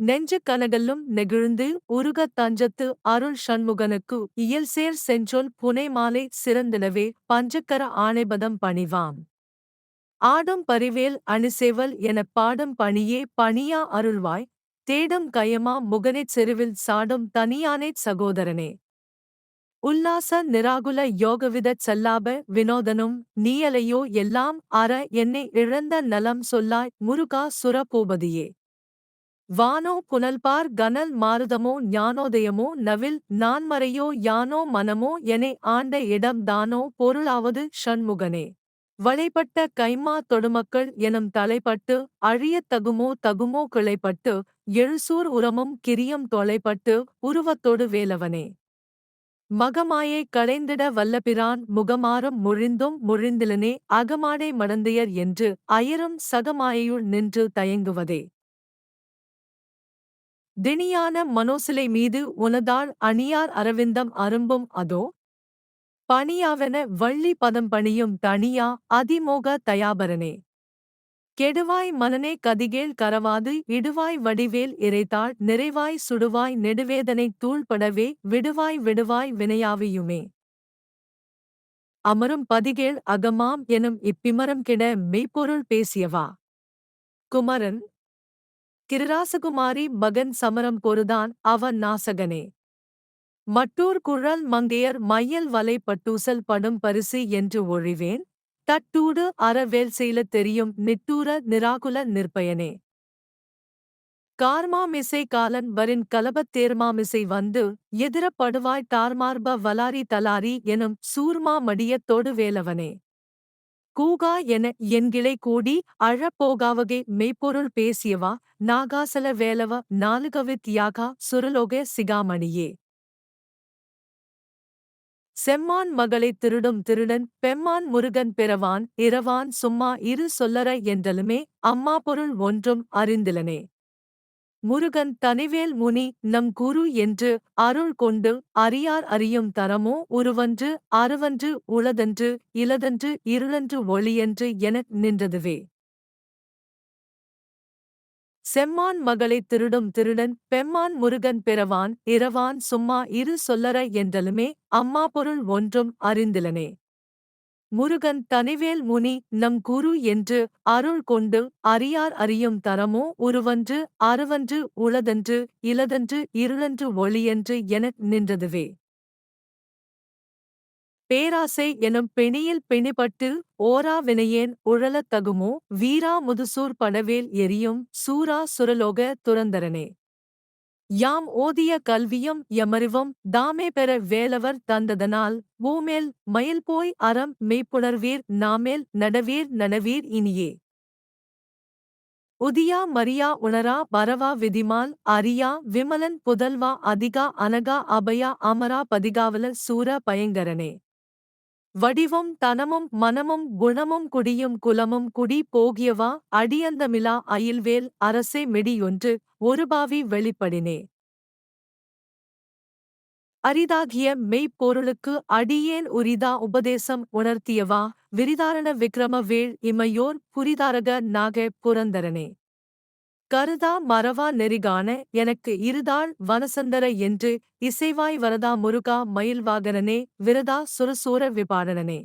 நெஞ்சு கனகல்லும் நெகிழ்ந்து உருகத் தஞ்சத்து அருள் ஷண்முகனுக்கு இயல்சேர் செஞ்சொல் புனைமாலை சிறந்தனவே பஞ்சக்கர ஆணைபதம் பணிவாம். ஆடும் பரிவேல் அணிசேவல் எனப் பாடும் பணியே பணியா அருள்வாய். தேடும் கயமா முகனைச் செருவில் சாடும் தனியானே சகோதரனே. உல்லாச நிராகுல யோகவிதச் சல்லாப வினோதனும் நீயலையோ எல்லாம் அற என்னை இழந்த நலம் சொல்லாய் முருகா சுரபூபதியே. வானோ புனல்பார் கனல் மாருதமோ ஞானோதயமோ நவில் நான்மறையோ யானோ மனமோ எனை ஆண்ட இடம் தானோ பொருளாவது ஷண்முகனே வளைப்பட்ட கைமா தொடுமக்கள் எனும் தலைப்பட்டு அழியத் தகுமோ தகுமோ கிளைப்பட்டு எழுசூர் உரமும் கிரியம் தொலைப்பட்டு உருவத்தொடு வேலவனே. மகமாயை களைந்திட வல்லபிரான் முகமாறும் முழிந்தும் முழிந்திலனே அகமாடை மடந்தையர் என்று அயரும் சகமாயையுள் நின்று தயங்குவதே. திணியான மனோசிலை மீது உனதாள் அணியார் அரவிந்தம் அரும்பும் அதோ? பணியாவென வள்ளி பதம் பணியும் தனியா அதிமோக தயாபரனே. கெடுவாய் மனனே கதிகேள் கரவாது இடுவாய் வடிவேல் இறைத்தாள் நிறைவாய் சுடுவாய் நெடுவேதனை தூள்படவே விடுவாய் விடுவாய் வினையாவியுமே. அமரும் பதிகேள் அகமாம் எனும் இப்பிமரம் கிட மெய்ப்பொருள் பேசியவா? குமரன் திருராசகுமாரி மகன் சமரம் பொருதான் அவன் நாசகனே. மட்டூர் குழல் மங்கையர் மையல் வலை பட்டூசல் படும் பரிசு என்று ஒழிவேன். தட்டூடு அறவேல் செய்ல தெரியும் நிட்டூர நிராகுல நிற்பயனே. கார்மாமிசை காலன் வரின் கலபத் தேர்மாமிசை வந்து எதிரப்படுவாய் தார்மார்ப வலாரி தலாரி எனும் சூர்மா மடியத்தோடு வேலவனே. கூகா என என்கிளை கூடி அழப்போகாவகை மெய்ப்பொருள் பேசியவா? நாகாசல வேலவ நாலுகவித் யாகா சுரலோக சிகாமணியே. செம்மான் மகளை திருடும் திருடன் பெம்மான் முருகன் பிறவான் இரவான் சும்மா இரு சொல்லற என்றலுமே அம்மா பொருள் ஒன்றும் அறிந்திலனே. முருகன் தனிவேல் முனி நம் குரு என்று அருள் கொண்டு அறியார் அறியும் தரமோ உருவன்று அருவன்று உளதன்று இலதன்று இருளன்று ஒளியன்று என நின்றதுவே. செம்மான் மகளை திருடும் திருடன் பெம்மான் முருகன் பிறவான் இரவான் சும்மா இரு சொல்லற என்றலுமே அம்மா பொருள் ஒன்றும் அறிந்திலனே. முருகன் தனிவேல் முனி நம் குரு என்று அருள் கொண்டு அறியார் அறியும் தரமோ உருவன்று அருவன்று உளதன்று இலதன்று இருளன்று ஒளியன்று என நின்றதுவே. பேராசை எனும் பிணியில் பிணிபட்டு ஓரா வினையேன் உழலத் தகுமோ வீரா முதுசூர் படவேல் எரியும் சூரா சுரலோக துரந்தரனே யாம் ஓதிய கல்வியும் எமறிவும் தாமே பெற வேலவர் தந்ததனால் பூமேல் மயில் போய் அறம் மெய்ப்புணர்வீர் நாமேல் நடவீர் நனவீர் இனியே. உதியா மரியா உணரா பரவா விதிமால் அரியா விமலன் புதல்வா அதிகா அனகா அபயா அமரா பதிகாவலர் சூர பயங்கரனே. வடிவும் தனமும் மனமும் குணமும் குடியும் குலமும் குடி போகியவா அடியந்தமிலா அயில்வேல் அரசே மெடியொன்று ஒருபாவி வெளிப்படினே. அரிதாகிய மெய்ப்பொருளுக்கு அடியேன் உரிதா உபதேசம் உணர்த்தியவா விரிதாரண விக்ரம வேள் இமையோர் புரிதாரக நாக புரந்தரனே. கருதா மறவா நெறிகான எனக்கு இருதாள் வனசந்தர என்று இசைவாய் வரதா முருகா மயில்வாகனனே விரதா சுரசூர விபாடனனே